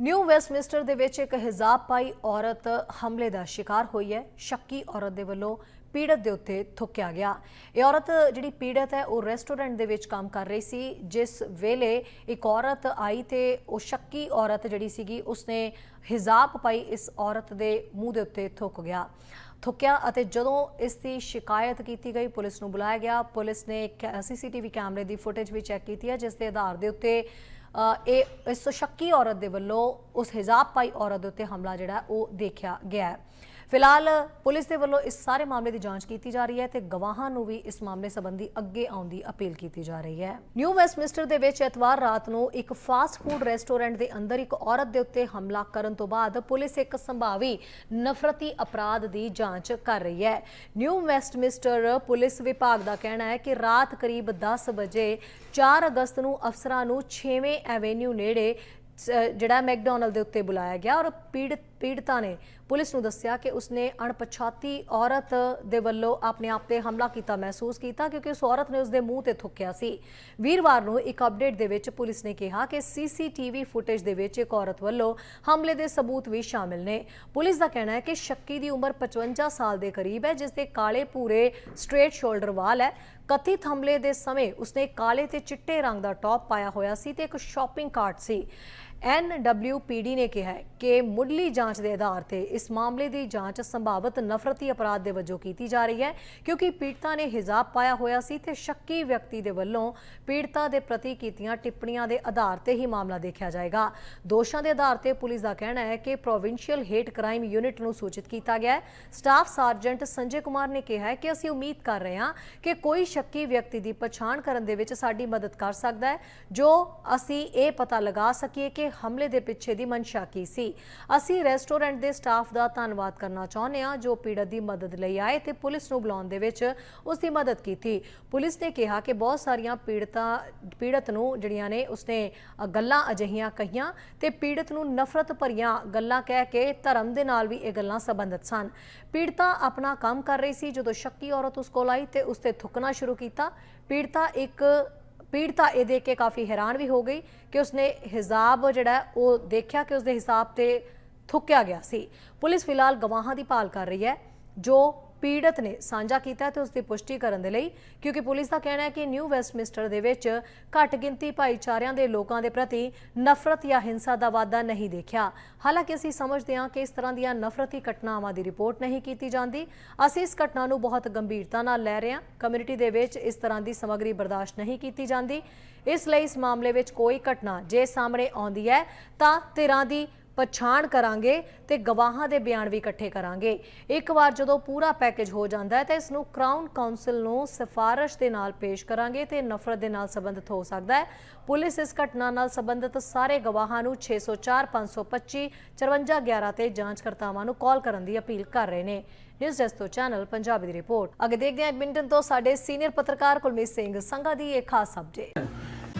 New Westminster ਦੇ ਵਿੱਚ ਇੱਕ ਹਿਜਾਬ ਪਾਈ ਔਰਤ ਹਮਲੇ ਦਾ ਸ਼ਿਕਾਰ ਹੋਈ ਹੈ। ਸ਼ੱਕੀ ਔਰਤ ਦੇ ਵੱਲੋਂ ਪੀੜਤ ਦੇ ਉੱਤੇ ਥੁੱਕਿਆ ਗਿਆ। ਇਹ ਔਰਤ ਜਿਹੜੀ ਪੀੜਤ ਹੈ, ਉਹ ਰੈਸਟੋਰੈਂਟ ਦੇ ਵਿੱਚ ਕੰਮ ਕਰ ਰਹੀ ਸੀ। ਜਿਸ ਵੇਲੇ ਇੱਕ ਔਰਤ ਆਈ ਤੇ ਉਹ ਸ਼ੱਕੀ ਔਰਤ ਜਿਹੜੀ ਸੀਗੀ, ਉਸਨੇ ਹਿਜਾਬ ਪਾਈ ਇਸ ਔਰਤ ਦੇ ਮੂੰਹ ਦੇ ਉੱਤੇ ਥੁੱਕ ਗਿਆ। ਥੁੱਕਿਆ ਅਤੇ ਜਦੋਂ ਇਸ ਦੀ ਸ਼ਿਕਾਇਤ ਕੀਤੀ ਗਈ, ਪੁਲਿਸ ਨੂੰ ਬੁਲਾਇਆ ਗਿਆ। ਪੁਲਿਸ ਨੇ ਸੀਸੀਟੀਵੀ ਕੈਮਰੇ ਦੀ ਫੁਟੇਜ ਵੀ ਚੈੱਕ ਕੀਤੀ ਹੈ, ਜਿਸ ਦੇ ਆਧਾਰ ਦੇ ਉੱਤੇ ਇਹ ਇਸ ਸ਼ੱਕੀ ਔਰਤ ਦੇ ਵੱਲੋਂ ਉਸ ਹਿਜਾਬ ਪਾਈ ਔਰਤ ਦੇ ਉੱਤੇ ਹਮਲਾ ਜਿਹੜਾ ਉਹ ਦੇਖਿਆ ਗਿਆ ਹੈ। ਫਿਲਹਾਲ ਪੁਲਿਸ ਦੇ ਵੱਲੋਂ ਇਸ ਸਾਰੇ ਮਾਮਲੇ ਦੀ ਜਾਂਚ ਕੀਤੀ ਜਾ ਰਹੀ ਹੈ ਤੇ ਗਵਾਹਾਂ ਨੂੰ ਵੀ ਇਸ ਮਾਮਲੇ ਸੰਬੰਧੀ ਅੱਗੇ ਆਉਣ ਦੀ ਅਪੀਲ ਕੀਤੀ ਜਾ ਰਹੀ ਹੈ। ਨਿਊ ਵੈਸਟਮਿੰਸਟਰ ਦੇ ਵਿੱਚ ਐਤਵਾਰ ਰਾਤ ਨੂੰ ਇੱਕ ਫਾਸਟ ਫੂਡ ਰੈਸਟੋਰੈਂਟ ਦੇ ਅੰਦਰ ਇੱਕ ਔਰਤ ਦੇ ਉੱਤੇ ਹਮਲਾ ਕਰਨ ਤੋਂ ਬਾਅਦ ਪੁਲਿਸ ਇੱਕ ਸੰਭਾਵੀ ਨਫ਼ਰਤੀ ਅਪਰਾਧ ਦੀ ਜਾਂਚ ਕਰ ਰਹੀ ਹੈ। ਨਿਊ ਵੈਸਟਮਿੰਸਟਰ ਪੁਲਿਸ ਵਿਭਾਗ ਦਾ ਕਹਿਣਾ ਹੈ ਕਿ ਰਾਤ ਕਰੀਬ 10 ਵਜੇ 4 ਅਗਸਤ ਨੂੰ ਅਫਸਰਾਂ ਨੂੰ 6ਵੇਂ ਐਵੇਨਿਊ ਨੇੜੇ ਜਿਹੜਾ ਮੈਕਡੋਨਲਡ ਦੇ ਉੱਤੇ ਬੁਲਾਇਆ ਗਿਆ ਔਰ ਪੀੜਤ ਪੀੜਤਾ ਨੇ ਪੁਲਿਸ ਨੂੰ ਦੱਸਿਆ ਕਿ ਉਸਨੇ ਅਣਪਛਾਤੀ ਔਰਤ ਦੇ ਵੱਲੋਂ ਆਪਣੇ ਆਪ ਤੇ ਹਮਲਾ ਕੀਤਾ, ਮਹਿਸੂਸ ਕੀਤਾ ਕਿਉਂਕਿ ਉਸ ਔਰਤ ਨੇ ਉਸਦੇ ਮੂੰਹ ਤੇ ਥੁੱਕਿਆ ਸੀ। ਵੀਰਵਾਰ ਨੂੰ ਇੱਕ ਅਪਡੇਟ ਦੇ ਵਿੱਚ ਪੁਲਿਸ ਨੇ ਕਿਹਾ ਕਿ ਸੀਸੀਟੀਵੀ ਫੁਟੇਜ ਦੇ ਵਿੱਚ ਇੱਕ ਔਰਤ ਵੱਲੋਂ ਹਮਲੇ ਦੇ ਸਬੂਤ ਵੀ ਸ਼ਾਮਿਲ ਨੇ। ਪੁਲਿਸ ਦਾ ਕਹਿਣਾ ਹੈ ਕਿ ਸ਼ੱਕੀ ਦੀ ਉਮਰ 55 ਸਾਲ ਦੇ ਕਰੀਬ ਹੈ ਜਿਸ ਦੇ ਕਾਲੇ ਪੂਰੇ ਸਟ੍ਰੇਟ ਸ਼ੋਲਡਰ ਵਾਲ ਹੈ। ਕਥਿਤ ਹਮਲੇ ਦੇ ਸਮੇਂ ਉਸਨੇ ਕਾਲੇ ਤੇ ਚਿੱਟੇ ਰੰਗ ਦਾ ਟੌਪ ਪਾਇਆ ਹੋਇਆ ਸੀ ਤੇ ਇੱਕ ਸ਼ਾਪਿੰਗ ਕਾਰਟ ਸੀ। ਐਨਡਬਲਯੂਪੀਡੀ ਨੇ ਕਿਹਾ ਹੈ ਕਿ ਮੁੱਢਲੀ ਜਾਂਚ ਦੇ ਆਧਾਰ ਤੇ ਇਸ ਮਾਮਲੇ ਦੀ ਜਾਂਚ ਸੰਭਾਵਤ ਨਫ਼ਰਤੀ ਅਪਰਾਧ ਦੇ ਵਜੋਂ ਕੀਤੀ ਜਾ ਰਹੀ ਹੈ, ਕਿਉਂਕਿ ਪੀੜਤਾ ਨੇ ਹਿਜਾਬ ਪਾਇਆ ਹੋਇਆ ਸੀ ਤੇ ਸ਼ੱਕੀ ਵਿਅਕਤੀ ਦੇ ਵੱਲੋਂ ਪੀੜਤਾ ਦੇ ਪ੍ਰਤੀ ਕੀਤੀਆਂ ਟਿੱਪਣੀਆਂ ਦੇ ਆਧਾਰ ਤੇ ਹੀ ਮਾਮਲਾ ਦੇਖਿਆ ਜਾਏਗਾ। ਦੋਸ਼ਾਂ ਦੇ ਆਧਾਰ ਤੇ ਪੁਲਿਸ ਦਾ ਕਹਿਣਾ ਹੈ ਕਿ ਪ੍ਰੋਵਿੰਸ਼ੀਅਲ ਹੇਟ ਕ੍ਰਾਈਮ ਯੂਨਿਟ ਨੂੰ ਸੂਚਿਤ ਕੀਤਾ ਗਿਆ ਹੈ। ਸਟਾਫ ਸਰਜੈਂਟ ਸੰਜੇ ਕੁਮਾਰ ਨੇ ਕਿਹਾ ਹੈ ਕਿ ਅਸੀਂ ਉਮੀਦ ਕਰ ਰਹੇ ਹਾਂ ਕਿ ਕੋਈ ਸ਼ੱਕੀ ਵਿਅਕਤੀ ਦੀ ਪਛਾਣ ਕਰਨ ਦੇ ਵਿੱਚ ਸਾਡੀ ਮਦਦ ਕਰ ਸਕਦਾ ਹੈ। ਜੋ ਅਸੀਂ ਇਹ ਪਤਾ ਲਗਾ ਸਕੀਏ ਕਿ ਹਮਲੇ ਦੇ ਪਿੱਛੇ ਦੀ ਮਨਸ਼ਾ ਕੀ ਸੀ। ਅਸੀਂ ਰੈਸਟੋਰੈਂਟ ਦੇ ਸਟਾਫ ਦਾ ਧੰਨਵਾਦ ਕਰਨਾ ਚਾਹੁੰਦੇ ਹਾਂ, ਜੋ ਪੀੜਤ ਦੀ ਮਦਦ ਲਈ ਆਏ ਤੇ ਪੁਲਿਸ ਨੂੰ ਬੁਲਾਉਣ ਦੇ ਵਿੱਚ ਉਸ ਦੀ ਮਦਦ ਕੀਤੀ। ਪੁਲਿਸ ਨੇ ਕਿਹਾ ਕਿ ਬਹੁਤ ਸਾਰੀਆਂ ਪੀੜਤਾਂ, ਪੀੜਤ ਨੂੰ ਜਿਹੜੀਆਂ ਨੇ, ਉਸਨੇ ਗੱਲਾਂ ਅਜਿਹੀਆਂ ਕਹੀਆਂ ਤੇ ਪੀੜਤ ਨੂੰ ਨਫ਼ਰਤ ਭਰੀਆਂ ਗੱਲਾਂ ਕਹਿ ਕੇ ਧਰਮ ਦੇ ਨਾਲ ਵੀ ਇਹ ਗੱਲਾਂ ਸੰਬੰਧਿਤ ਸਨ। ਪੀੜਤਾ ਆਪਣਾ ਕੰਮ ਕਰ ਰਹੀ ਸੀ ਜਦੋਂ ਸ਼ੱਕੀ ਔਰਤ ਉਸ ਕੋਲ ਆਈ ਤੇ ਉਸ ਤੇ ਥੁੱਕਣਾ ਸ਼ੁਰੂ ਕੀਤਾ। ਪੀੜਤਾ ਇੱਕ ਪੀੜਤਾ ਇਹ ਦੇਖ ਕੇ ਕਾਫੀ ਹੈਰਾਨ ਵੀ ਹੋ ਗਈ ਕਿ ਉਸਨੇ ਹਿਜਾਬ ਜਿਹੜਾ ਉਹ ਦੇਖਿਆ ਕਿ ਉਸਦੇ ਹਿਸਾਬ ਤੇ ਥੁੱਕਿਆ ਗਿਆ ਸੀ। ਪੁਲਿਸ ਫਿਲਹਾਲ ਗਵਾਹਾਂ ਦੀ ਭਾਲ ਕਰ ਰਹੀ ਹੈ, ਜੋ ਪੀੜਤ ਨੇ ਸਾਂਝਾ ਕੀਤਾ ਹੈ ਤੇ ਉਸ ਦੀ ਪੁਸ਼ਟੀ ਕਰਨ ਦੇ ਲਈ, ਕਿਉਂਕਿ ਪੁਲਿਸ ਦਾ ਕਹਿਣਾ ਹੈ ਕਿ ਨਿਊ ਵੈਸਟਮਿੰਸਟਰ ਦੇ ਵਿੱਚ ਘੱਟ ਗਿਣਤੀ ਭਾਈਚਾਰਿਆਂ ਦੇ ਲੋਕਾਂ ਦੇ ਪ੍ਰਤੀ ਨਫ਼ਰਤ ਜਾਂ ਹਿੰਸਾ ਦਾ ਵਾਧਾ ਨਹੀਂ ਦੇਖਿਆ। ਹਾਲਾਂਕਿ ਅਸੀਂ ਸਮਝਦੇ ਹਾਂ ਕਿ ਇਸ ਤਰ੍ਹਾਂ ਦੀਆਂ ਨਫ਼ਰਤੀ ਘਟਨਾਵਾਂ ਦੀ ਰਿਪੋਰਟ ਨਹੀਂ ਕੀਤੀ ਜਾਂਦੀ। ਅਸੀਂ ਇਸ ਘਟਨਾ ਨੂੰ ਬਹੁਤ ਗੰਭੀਰਤਾ ਨਾਲ ਲੈ ਰਹੇ ਹਾਂ। ਕਮਿਊਨਿਟੀ ਦੇ ਵਿੱਚ ਇਸ ਤਰ੍ਹਾਂ ਦੀ ਸਮੱਗਰੀ ਬਰਦਾਸ਼ਤ ਨਹੀਂ ਕੀਤੀ ਜਾਂਦੀ। ਇਸ ਲਈ ਇਸ ਮਾਮਲੇ ਵਿੱਚ ਕੋਈ ਘਟਨਾ ਜੇ ਸਾਹਮਣੇ ਆਉਂਦੀ ਹੈ, ਤਾਂ ਧਿਰਾਂ ਦੀ ਪਛਾਣ ਕਰਾਂਗੇ ਤੇ ਗਵਾਹਾਂ ਦੇ ਬਿਆਨ ਵੀ ਇਕੱਠੇ ਕਰਾਂਗੇ। ਇੱਕ ਵਾਰ ਜਦੋਂ ਪੂਰਾ ਪੈਕੇਜ ਹੋ ਜਾਂਦਾ ਹੈ ਤਾਂ ਇਸ ਨੂੰ ਕਰਾਊਨ ਕਾਉਂਸਲ ਨੂੰ ਸਿਫਾਰਿਸ਼ ਦੇ ਨਾਲ ਪੇਸ਼ ਕਰਾਂਗੇ ਤੇ ਨਫ਼ਰਤ ਦੇ ਨਾਲ ਸੰਬੰਧਿਤ ਹੋ ਸਕਦਾ ਹੈ। ਪੁਲਿਸ ਇਸ ਘਟਨਾ ਨਾਲ ਸੰਬੰਧਿਤ ਸਾਰੇ ਗਵਾਹਾਂ ਨੂੰ 604 525 5411 ਤੇ ਜਾਂਚਕਰਤਾਵਾਂ ਨੂੰ ਕਾਲ ਕਰਨ ਦੀ ਅਪੀਲ ਕਰ ਰਹੇ ਨੇ। ਨਿਊਜ਼ ਡੈਸਕ ਤੋਂ ਚੈਨਲ ਪੰਜਾਬੀ ਦੀ ਰਿਪੋਰਟ। ਅੱਗੇ ਦੇਖਦੇ ਹਾਂ ਐਡਮਿੰਟਨ ਤੋਂ ਸਾਡੇ ਸੀਨੀਅਰ ਪੱਤਰਕਾਰ ਕੁਲਮੀਤ ਸਿੰਘ ਸੰਘਾ ਦੀ ਇੱਕ ਖਾਸ ਅਪਡੇਟ